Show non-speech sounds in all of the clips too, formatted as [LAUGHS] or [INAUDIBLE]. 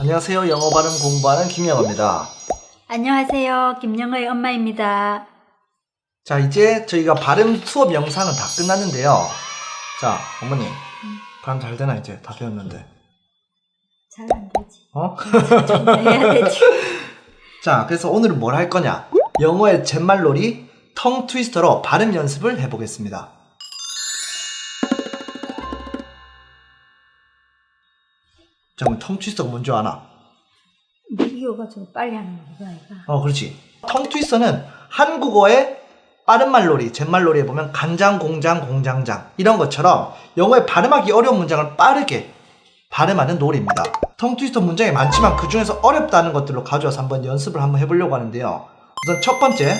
안녕하세요. 영어 발음 공부하는 김영어입니다. 안녕하세요. 김영의 엄마입니다. 자, 이제 저희가 발음 수업 영상은 다 끝났는데요. 자, 어머니. 발음 잘 되나 이제 다 배웠는데. 잘 안 되지. 어? 좀 해야 되지. [LAUGHS] 자, 그래서 오늘은 뭘 할 거냐? 영어의 잿말놀이 텅 트위스터로 발음 연습을 해보겠습니다. 자, 그럼 텅 트위스터가 뭔지 아나? 이거가지고 빨리 하는 거가 아이가. 어, 그렇지. 텅 트위스터는 한국어의 빠른 말놀이, 잿말놀이에 보면 간장, 공장, 공장장 이런 것처럼 영어에 발음하기 어려운 문장을 빠르게 발음하는 놀이입니다. 텅 트위스터 문장이 많지만 그 중에서 어렵다는 것들로 가져와서 한번 연습을 한번 해보려고 하는데요. 우선 첫 번째,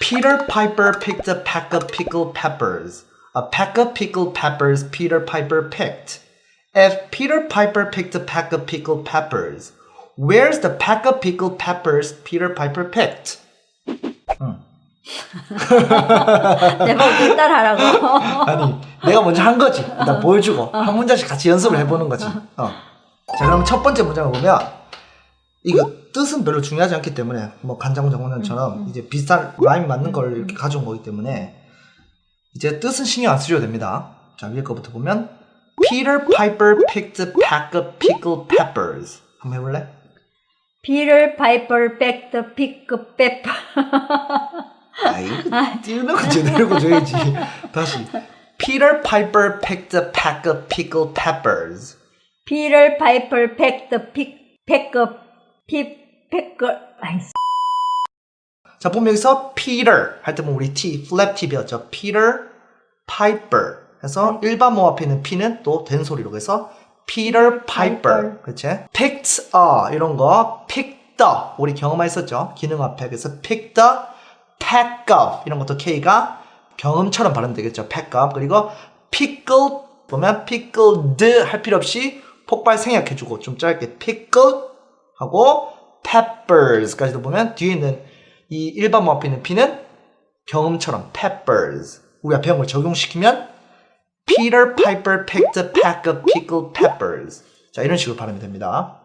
Peter Piper picked a pack of pickled peppers. A pack of pickled peppers Peter Piper picked. If Peter Piper picked a pack of pickled peppers, where's the pack of pickled peppers Peter Piper picked? [LAUGHS] 내가 어떻게 따라하라고. 아니, 내가 먼저 한 거지. 일단 보여주고 한 문장씩 같이 연습을 해보는 거지. 어. 자, 그럼 첫 번째 문장을 보면 이거 뜻은 별로 중요하지 않기 때문에 뭐 간장장군처럼 이제 비슷한 라임 맞는 걸 이렇게 가져온 거기 때문에 이제 뜻은 신경 안 쓰셔도 됩니다. 자, 위에 거부터 보면 Peter Piper picked a pack of pickled peppers. 한번 해볼래? Peter Piper backed the pick pepper. 아이, 띄우는 거 제대로 줘야지. 다시. Peter Piper picked a pack of pickled peppers. Peter Piper packed the pick pack up pick packer. 아이 자, 보면 여기서 Peter 할 때 보면 우리 T, flap T 배웠죠. Peter Piper 해서 일반 모 앞에 있는 P는 또 된 소리로 그래서 Peter Piper. 그치? picked a 이런 거 picked up 우리 경험했었죠. 기능 앞에 그래서 picked a pack up 이런 것도 K가 경음처럼 발음되겠죠. pack up 그리고 pickled 보면 pickled 할 필요 없이 폭발 생략해주고 좀 짧게 pickled 하고 peppers까지도 보면 뒤에 있는 이 일반 모 앞에 있는 P는 경음처럼 peppers 우리가 배운 걸 적용시키면 Peter Piper picked a pack of pickled peppers 자 이런 식으로 발음이 됩니다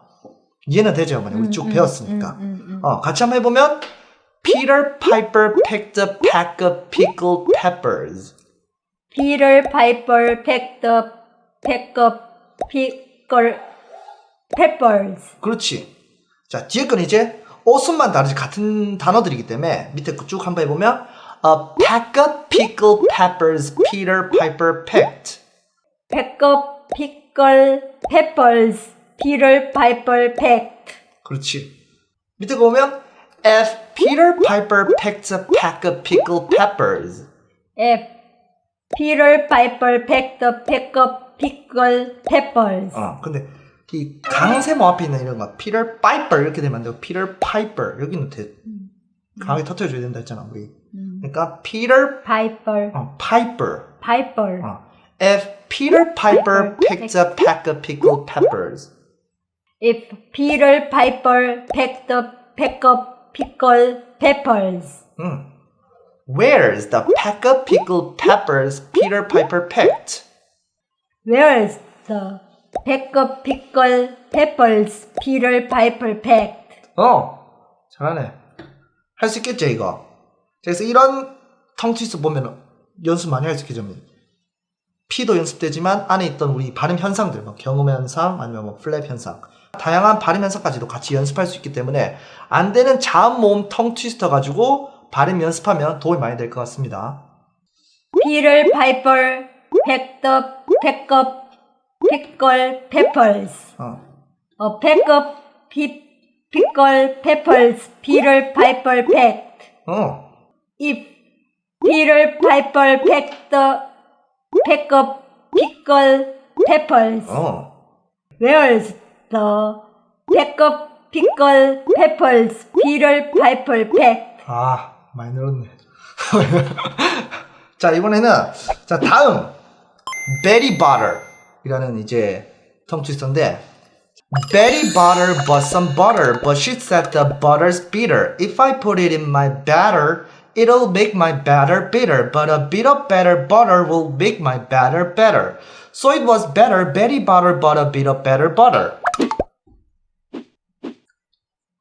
이해는 되죠 어머니 우리 쭉 배웠으니까 음, 음. 어, 같이 한번 해보면 Peter Piper picked a pack of pickled peppers Peter Piper packed the pack up pickle peppers. 그렇지 자 뒤에 건 이제 어순만 다르지 같은 단어들이기 때문에 밑에 거쭉 한번 해보면 A pack of pickled peppers Peter Piper picked pack up pickle peppers. Peter Piper packed. 그렇지. 밑에 거 보면 If Peter Piper picked a pack of pickled peppers. F. Peter Piper packed the pack up pickle peppers. 어, 근데 이 강세모 앞에 있는 이런 거 Peter Piper 이렇게 되면 안 되고 Peter Piper 여기는 돼. 강하게 터트려줘야 된다 했잖아 우리. 그러니까 Peter Piper. 어, Piper. Piper. 어. If Peter Piper picked a pack of pickled peppers. If Peter Piper packed the pack up pickle peppers. 음. Where's the pack of pickled peppers Peter Piper picked? Where's the pack of pickle peppers Peter Piper packed? 어, 잘하네. 할 수 있겠죠, 이거? 그래서 이런 텅트위스 보면 연습 많이 할 수 있겠죠. P도 연습되지만 안에 있던 우리 발음 현상들, 뭐 경음 현상, 아니면 뭐 플랩 현상, 다양한 발음 현상까지도 같이 연습할 수 있기 때문에 안 되는 자음 모음 텅 트위스터 가지고 발음 연습하면 도움이 많이 될 것 같습니다. Packed the pack up pickle peppers. 어, pack of pi- pickle peppers Peter Piper packed. 어, Piper packed the pack of pickle peppers, 어. the pack of pickle peppers Peter Piper packed? 아, 많이 늘었네. 자, 이번에는, 자, 다음. Betty Butter. 이라는 이제 텅 트위스터인데, Betty butter bought some butter, but she said the butter's bitter. If I put it in my batter, it'll make my batter bitter, but a bit of better butter will make my batter better. So it was better Betty butter bought a bit of better butter.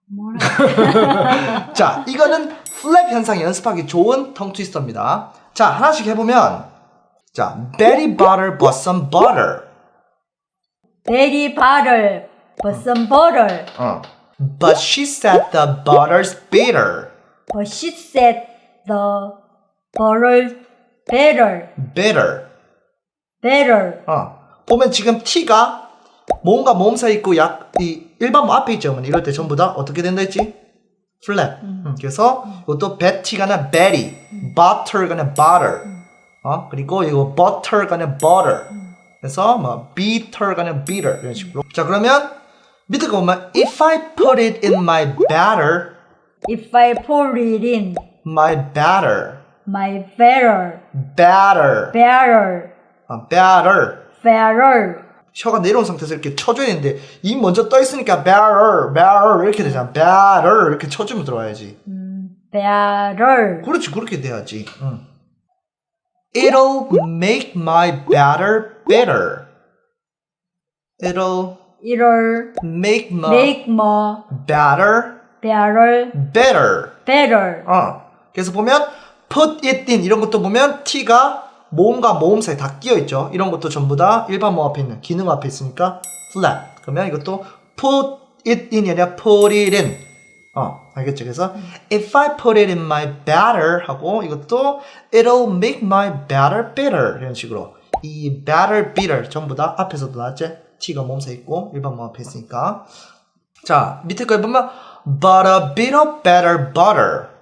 [LAUGHS] 자, 이거는 플랩 현상 연습하기 좋은 tongue twister입니다. 자, 하나씩 해보면 자, Betty bought her but some butter. 베리 바를 버선 버를 어. But she said the butter's bitter. 버시 said the 버를 better Bitter. better 어. 보면 지금 T가 모음 사이 있고 약, 이 일반 뭐 앞에 있죠. 어머니. 이럴 때 전부 다 어떻게 된다 했지? 플랩. 음, 그래서 이것도 Betty가 아니라 Betty. Butter가 아니라 butter. 어? 그리고 이거 butter가 아니라 butter. 그래서 뭐 bitter가 아니라 bitter. 이런 식으로. 자, 그러면 밑에 거 보면 If I put it in my batter, if I pour it in my batter, my better batter, better 어, batter. better 혀가 내려온 상태에서 이렇게 쳐줘야 되는데 입 먼저 떠 있으니까 batter, batter 이렇게 되잖아. batter 이렇게 쳐주면 들어와야지. better 그렇지 그렇게 돼야지. 응. It'll make my batter better. It'll it'll make my make more batter better better. better 어. 그래서 보면 put it in 이런 것도 보면 t가 모음과 모음 사이 다 끼어 있죠. 이런 것도 전부 다 일반 모음 앞에 있는 기능 앞에 있으니까 flat. 그러면 이것도 put it in이 아니라 put it in. 어, 알겠죠? 그래서 if I put it in my batter 하고 이것도 it'll make my batter bitter 이런 식으로 이 batter bitter 전부 다 앞에서도 나왔지? t가 모음사 있고 일반 모음 앞에 있으니까 자 밑에 거 보면 but a bit of better butter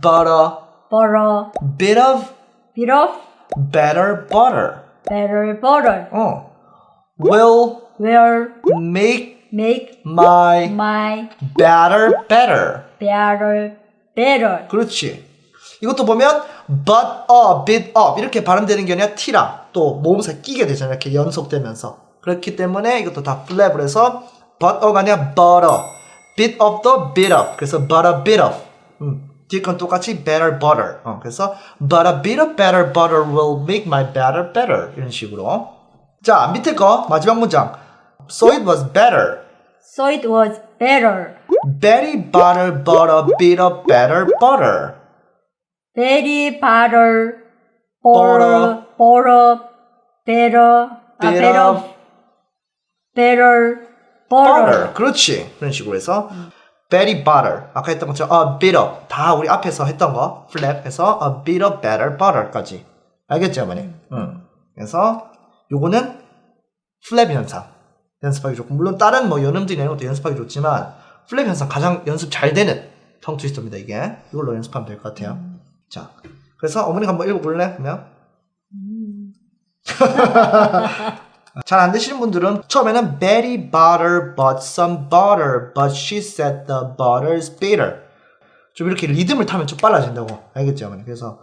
but a butter bit of bit of better butter better butter 어 will will make make my my batter better better better 그렇지 이것도 보면 but a bit of 이렇게 발음되는 게 아니라 t랑 또 모음사 끼게 되잖아요 이렇게 연속되면서 그렇기 때문에 이것도 다 플랩을 해서 but a가 아니라 but a bit of the bit of 그래서 but a bit of 음, 뒤에 건 똑같이 better butter 어, 그래서 but a bit of better butter will make my batter better 이런 식으로 자 밑에 거 마지막 문장 so it was better so it was better Betty butter bought a bit of better butter very butter Butter. butter butter better 아, Bit better of better butter butter. 그렇지. 그런 식으로 해서 Betty butter. 아까 했던 것처럼 a bit of. 다 우리 앞에서 했던 거. Flap해서 a bit of better butter까지. 알겠죠, 어머니? 응. 그래서 요거는 플랩 현상. 연습하기 좋고 물론 다른 뭐 연음들 이런 것도 연습하기 좋지만 플랩 현상 가장 연습 잘 되는 텅 트위스터입니다 이게. 이걸로 연습하면 될 것 같아요. 자 그래서 어머니가 한번 읽어볼래 그러면 [LAUGHS] 잘 안 되시는 분들은 처음에는 Betty butter bought some butter, but she said the butter's bitter. 좀 이렇게 리듬을 타면 좀 빨라진다고 알겠죠, 어머니? 그래서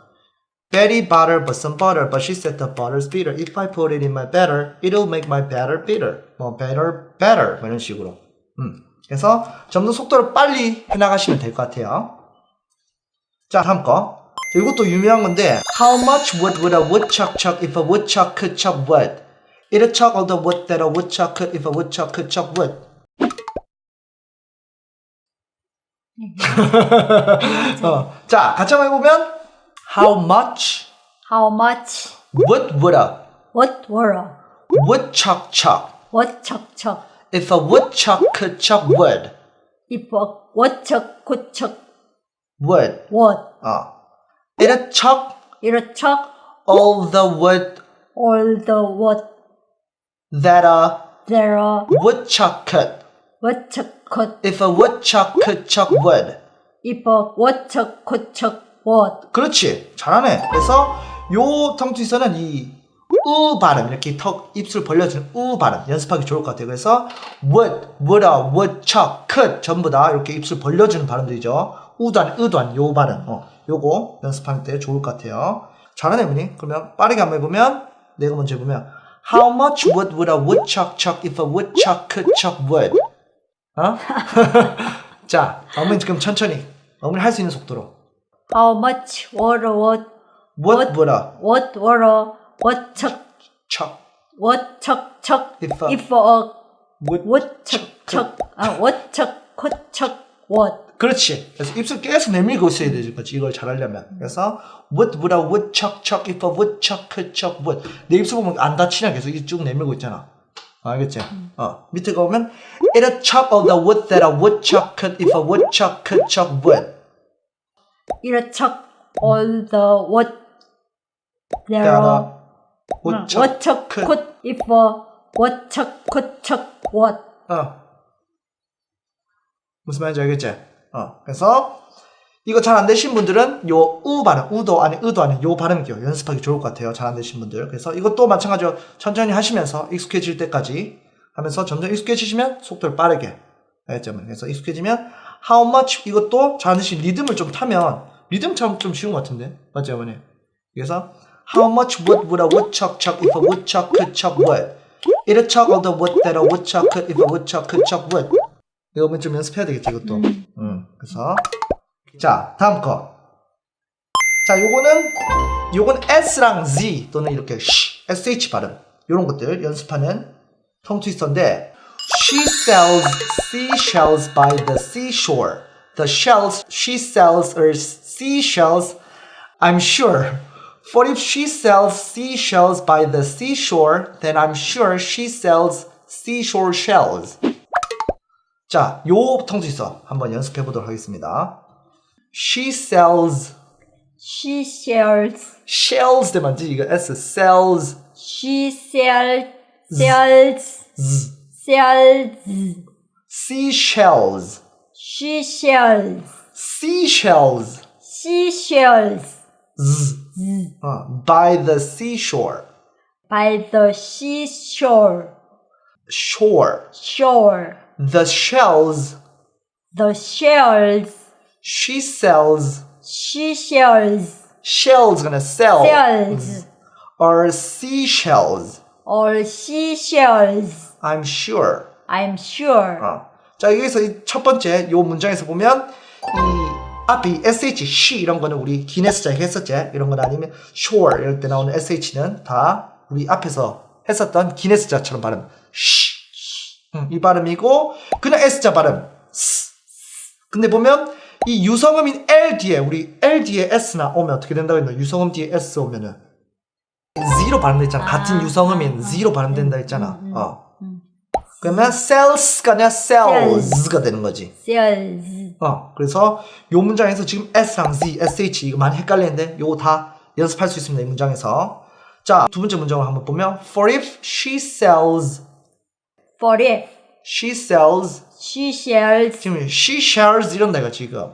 Betty butter bought some butter, but she said the butter's bitter. If I put it in my batter, it'll make my batter bitter. 뭐 better, better 뭐 이런 식으로. 음. 그래서 좀더 속도를 빨리 해나가시면 될 것 같아요. 자, 다음 거. 자, 이것도 유명한 건데 How much wood would a woodchuck chuck if a woodchuck could chuck wood? It'll chuck all the wood that a woodchuck could if a woodchuck could chuck wood. [LAUGHS] 어, 자, 같이 한번 해보면 How much how much wood would a what were woodchuck chuck what chuck chuck if a woodchuck could chuck wood? if a what chuck could chuck Wood. what 어. It'll chuck it'll chuck all the wood all the what That a there are woodchuck could. what chuck could If a woodchuck could chuck wood. if a what chuck could chuck what 그렇지. 잘하네. 그래서 요 텅트위서는 이우 발음 이렇게 턱 입술 벌려주는 우 발음 연습하기 좋을 것 같아요. 그래서 would, woulda, woodchuck, could 전부 다 이렇게 입술 벌려주는 발음들이죠. 으도 안, 요 발음. 어, 요거 연습할 때 좋을 것 같아요. 잘하네, 분이. 그러면 빠르게 한번 해보면 내가 먼저 해보면 How much wood would a woodchuck chuck if a woodchuck could chuck wood? 어? 자, 어머니 지금 천천히. 어머니 할 수 있는 속도로. how much water what What would a what water what chuck chuck what chuck if a if a wood what chuck 아 what chuck could chuck what 그렇지. 그래서 입술 계속 내밀고 있어야 되지, 그렇지. 이걸 잘하려면. 그래서 would, woulda, would, chuck, chuck, if a would, chuck, could, chuck, would. 내 입술 보면 안 다치냐 계속 이쭉 내밀고 있잖아. 알겠지? 어. 밑에 가 보면 it'll chuck all the wood that a woodchuck could if a woodchuck could chuck wood. 이렇 척 all the what there that a woodchuck what 척 could. if a what 척 could 척 what 어. 무슨 말인지 알겠지? 어. 그래서 이거 잘 안 되신 분들은 요 우 발음, 우도 아니 의도 아니 요 발음 기요 연습하기 좋을 것 같아요. 잘 안 되신 분들. 그래서 이것도 마찬가지로 천천히 하시면서 익숙해질 때까지 하면서 점점 익숙해지시면 속도를 빠르게 알겠죠? 그래서 익숙해지면 how much 이것도 잘 안 되신 리듬을 좀 타면 리듬 참좀 쉬운 것 같은데 맞죠, 어머니? 그래서 how much wood would a woodchuck chuck if a woodchuck could chuck wood? It'll chuck all the wood that a woodchuck could if a woodchuck could chuck wood. 이거 좀 연습해야 되겠지, 이것도. 음. 그래서 자, 다음 거. 자, 요거는 요건 S랑 Z 또는 이렇게 sh, SH 발음. 요런 것들 연습하는 텅 트위스터인데 She sells seashells by the seashore. The shells she sells are seashells, I'm sure. For if she sells seashells by the seashore, then I'm sure she sells seashore shells. 자, 요 텅트위스터 한번 연습해 보도록 하겠습니다. She sells she sells shells 때 맞지? 이거 S sells she sells sells sells seashells she sells seashells she sells 어, by the seashore by the seashore shore shore The shells the shells she sells she sells shells gonna sell sells are seashells or seashells I'm sure I'm sure 어. 자 여기서 이 첫 번째 요 문장에서 보면 이 앞에 sh, she 이런 거는 우리 기네스자 했었지 이런 건 아니면 shore 이럴 때 나오는 sh는 다 우리 앞에서 했었던 기네스자처럼 발음 she 음, 이 발음이고 그냥 s자 발음. 근데 보면 이 유성음인 l 뒤에 우리 l 뒤에 s나 오면 어떻게 된다고 했나 유성음 뒤에 s 오면은 z로 발음돼 있잖아 같은 아, 유성음인 아, 아. z로 발음된다 음, 했잖아 음, 음. 어. 그러면 sells가 아니라 sells가 되는 거지. sells 어, 그래서 요 문장에서 지금 s랑 z, sh 이거 많이 헷갈리는데 요거 다 연습할 수 있습니다. 이 문장에서. 자, 두 번째 문장을 한번 보면 for if she sells, for if she sells she sells 지금 she shares 이런다 이거 지금.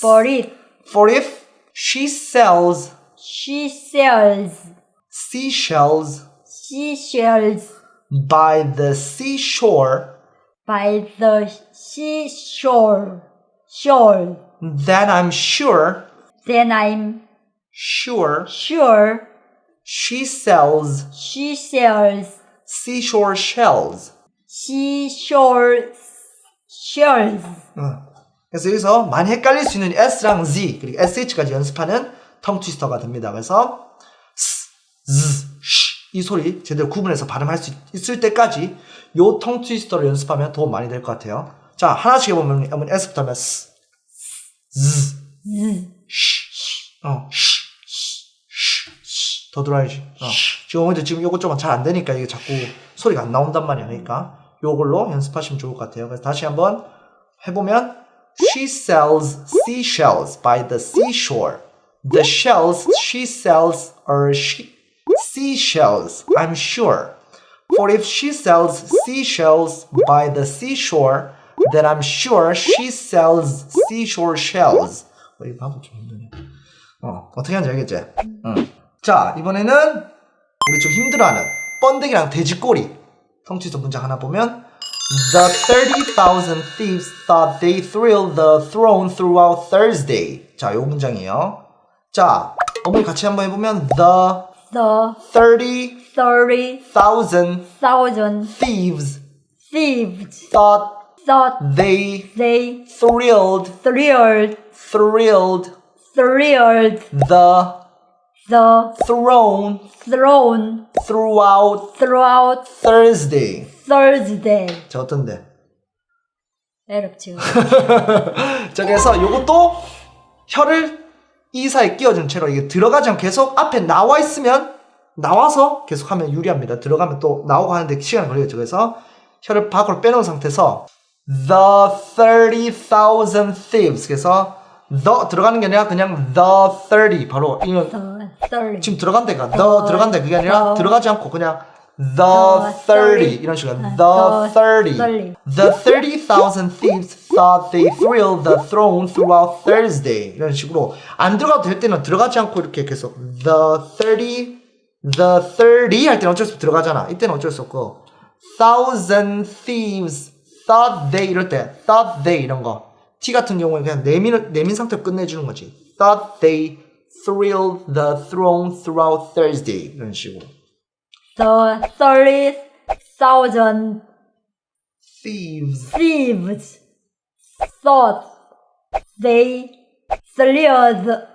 for if for if she sells she sells seashells she sells by the seashore, by the seashore shore then I'm sure, then I'm sure sure she sells she sells seashore shells. seashore shells 어. 그래서 여기서 많이 헷갈릴 수 있는 S랑 Z 그리고 SH까지 연습하는 텅 트위스터가 됩니다. 그래서 S, Z, sh 이 소리 제대로 구분해서 발음할 수 있을 때까지 요 텅 트위스터를 연습하면 도움 많이 될 것 같아요. 자 하나씩 해보면 한번 S부터 하면 S, Z, sh, 어, sh, sh, sh. 더 들어야지. 어. 지금 어머니들 지금 요거 좀 잘 안 되니까 이게 자꾸 소리가 안 나온단 말이야. 그러니까 요걸로 연습하시면 좋을 것 같아요. 그래서 다시 한번 해보면 She sells seashells by the seashore. The shells she sells are she- seashells, I'm sure. For if she sells seashells by the seashore, then I'm sure she sells seashore shells. 어, 이 방법 좀 힘드네. 어, 어떻게 하는지 알겠지? 응. 자, 이번에는 우리 좀 힘들어하는 번데기랑 돼지꼬리 성취서 문장 하나 보면 The 30,000 thieves thought they thrilled the throne throughout Thursday. 자, 요 문장이에요. 자, 어머니 같이 한번 해보면 The the 30,000 thirty thousand thieves thieves thought thought they they thrilled, thrilled thrilled thrilled the the throne throne throughout throughout Thursday. Thursday. 자, 어떤데? 외롭죠. [LAUGHS] 자, 그래서 요것도 혀를 이 사이에 끼워준 채로 이게 들어가지 않고 계속 앞에 나와 있으면 나와서 계속 하면 유리합니다. 들어가면 또 나오고 하는데 시간이 걸리겠죠. 그래서 혀를 밖으로 빼놓은 상태에서 the 30,000 thieves 그래서 the 들어가는 게 아니라 그냥 the 30 바로 더 썰리. 지금 들어간 데가 the 더, 들어간 데 그게 아니라 더. 들어가지 않고 그냥 the 더30 30. 이런 식으로 아, the 더30 30. The 30,000 thieves thought they thrilled the throne throughout Thursday. 이런 식으로 안 들어가도 될 때는 들어가지 않고 이렇게 계속 the 30, the 30 할 때는 어쩔 수 없이 들어가잖아. 이때는 어쩔 수 없고 thousand thieves thought they 이럴 때 thought they 이런 거 T 같은 경우에 그냥 내민 내민 상태로 끝내주는 거지. thought they thrilled the throne throughout Thursday 이런 식으로 The thirty thousand thieves thieves thought they thrilled,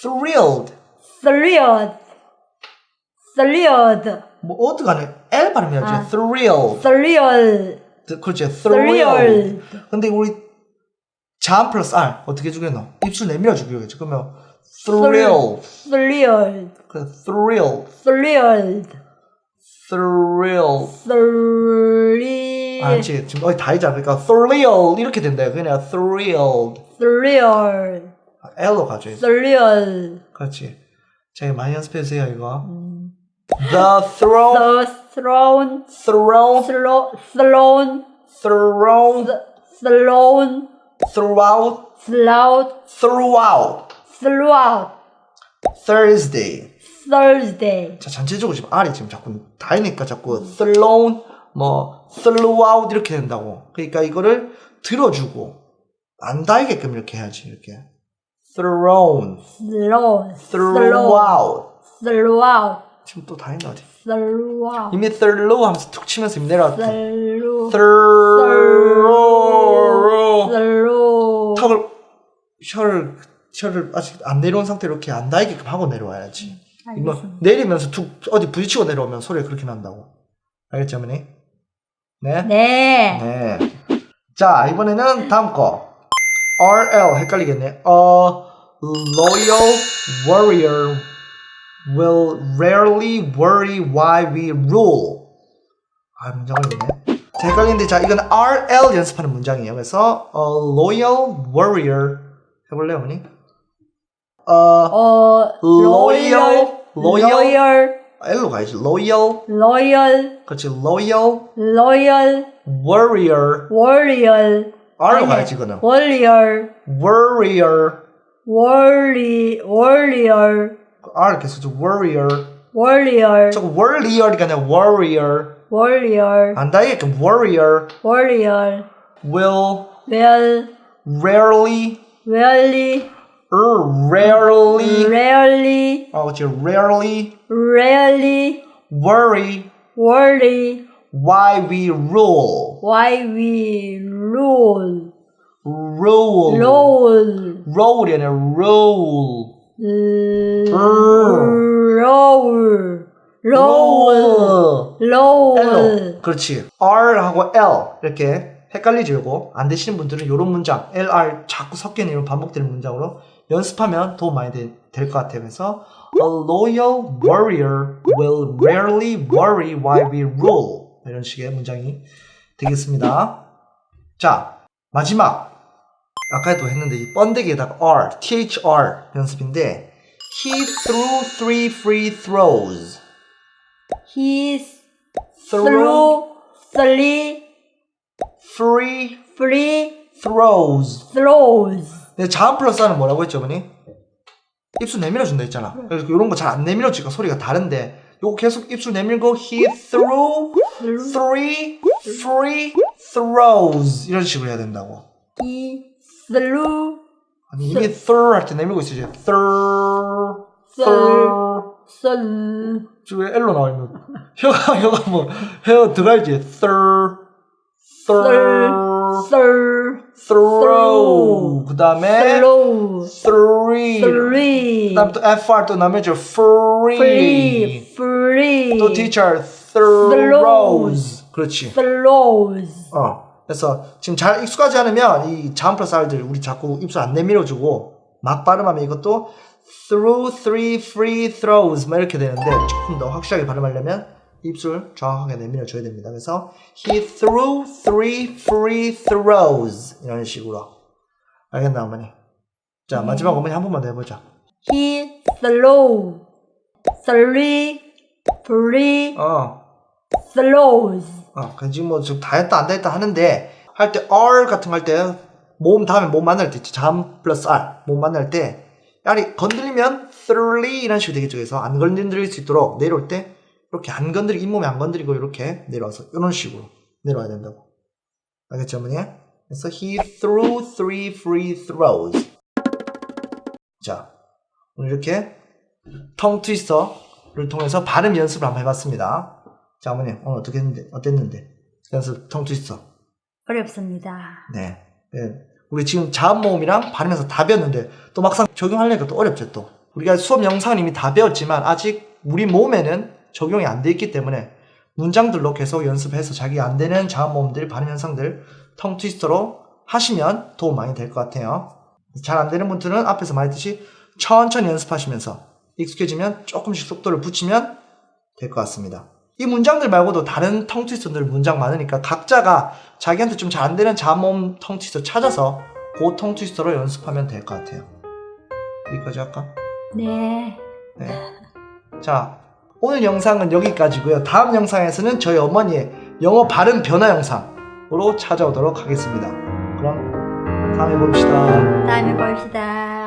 thrilled thrilled, thrilled, 뭐 어떡하네 L 발음이야지 아. thrilled thrilled, 그렇지 thrilled thrilled. 근데 우리 자음 플러스 R 어떻게 주겠노 입술 내밀어 주기겠지 그러면 thrilled thrilled, 그래 thrilled thrilled, thrilled thrilled, 알지 지금 어디 다 있잖아 그러니까 thrilled 이렇게 된다 그냥 thrilled thrilled, L로 가죠 thrilled. 그렇지 자 이거 많이 연습해 주세요 이거 the throne The throne, throne thro- throne, throne throne, throughout throughout, throughout throughout Thursday Thursday. 자, 전체적으로 지금 R이 지금 자꾸 다니까 자꾸 thrown, 뭐, throughout 이렇게 된다고. 그러니까 이거를 들어주고, 안 닿게끔 이렇게 해야지, 이렇게. thrown, Thrown, throughout. throughout, 지금 또 다닌다, 어디. throughout, 이미 through 하면서 툭 치면서 이미 내려왔다. through, through. 턱을, 혀를, 혀를 아직 안 내려온 상태로 이렇게 안 닿게끔 하고 내려와야지. 이거 알겠습니다. 내리면서 툭, 어디 부딪히고 내려오면 소리가 그렇게 난다고. 알겠죠, 어머니? 네? 네. 네. 자, 이번에는 다음 거. RL 헷갈리겠네. A loyal warrior will rarely worry why we rule. 아, 문장을 읽네. 자, 헷갈리는데, 자, 이건 RL 연습하는 문장이에요. 그래서, a loyal warrior. 해볼래요, 어머니? 어, 어, loyal, loyal. loyal, L로 가야지. loyal. loyal, 그렇지. loyal loyal, warrior. warrior. R로 가야지, 이거는. warrior, warrior. warrior, warrior, R 계속 좀 warrior. warrior, 저거 warrior이가 아니라 warrior. Warrior, 안 닿게끔 warrior warrior, will well, rarely, rarely, er, rarely, rarely, 어, 그렇지. rarely rarely worry worry why we rule. why we rule, rule. rule, role이 아니라 rule. roll, roll, roll, L. 그렇지. R하고 L 이렇게 헷갈리죠, 요거. 안 되시는 분들은 요런 문장, LR 자꾸 섞이는 이런 반복되는 문장으로 연습하면 도움 많이 될 것 같아요. 그래서 A loyal warrior will rarely worry why we rule. 이런 식의 문장이 되겠습니다. 자, 마지막. 아까도 했는데 이 번데기에다가 R, THR 연습인데 He threw three free throws. He Threw threw three free throws. throws. 근데 자음 플러스 R은 뭐라고 했죠, 어머니? 입술 내밀어 준다 했잖아. 그래서 이런 거 잘 안 내밀어 주니까 소리가 다른데 요거 계속 입술 내밀고 he threw three free throws 이런 식으로 해야 된다고. He threw 아니 이미 throw 할 때 내밀고 있어야지. throw throw 지금 왜 L로 나와 있는 혀가 [LAUGHS] 혀가 뭐혀 들어가야지. throw throw throw throw 그 다음에 throw three three 그다음 또 FR 또 free, free. Free. 또 teacher throws 그렇지. Throws 어. 그래서 지금 잘 익숙하지 않으면 이 자음 플러스 R들 우리 자꾸 입술 안 내밀어주고 막 발음하면 이것도 through, three, free, throws 뭐 이렇게 되는데 조금 더 확실하게 발음하려면 입술 정확하게 내밀어 줘야 됩니다. 그래서 he threw three free throws 이런 식으로 알겠나 어머니? 자 마지막 어머니 한 번만 더 해보자. He slow, three, free, 어, slows. 어, 그 지금 뭐 지금 다 했다 안다 했다 하는데 할 때 R 같은 거 할때 모음 다음에 몸 만날 때 있지. 잠 플러스 R 몸 만날 때 R이 건드리면 thoroughly 이런 식으로 되겠죠. 그래서 안 건드릴 수 있도록 내려올 때 이렇게 안 건드리 잇몸에 안 건드리고 이렇게 내려와서 이런 식으로 내려와야 된다고. 알겠죠, 어머니? 그래서 he threw three free throws. 자, 오늘 이렇게 텅 트위스터를 통해서 발음 연습을 한번 해봤습니다. 자, 어머니, 오늘 어떻게 했는데, 어땠는데? 연습 텅 트위스터. 어렵습니다. 네. 네. 우리 지금 자음 모음이랑 발음에서 다 배웠는데, 또 막상 적용하려니까 또 어렵죠, 또. 우리가 수업 영상은 이미 다 배웠지만, 아직 우리 몸에는 적용이 안 돼 있기 때문에, 문장들로 계속 연습해서 자기 안 되는 자음 모음들, 발음 현상들, 텅 트위스터로 하시면 도움 많이 될 것 같아요. 잘 안 되는 분들은 앞에서 말했듯이 천천히 연습하시면서 익숙해지면 조금씩 속도를 붙이면 될 것 같습니다. 이 문장들 말고도 다른 텅 트위스터들 문장 많으니까 각자가 자기한테 좀 잘 안 되는 자몸 텅 트위스터 찾아서 그텅 트위스터로 연습하면 될 것 같아요. 여기까지 할까? 네. 네. 자, 오늘 영상은 여기까지고요. 다음 영상에서는 저희 어머니의 영어 발음 변화 영상으로 찾아오도록 하겠습니다. 그럼 다음에 봅시다. 다음에 봅시다.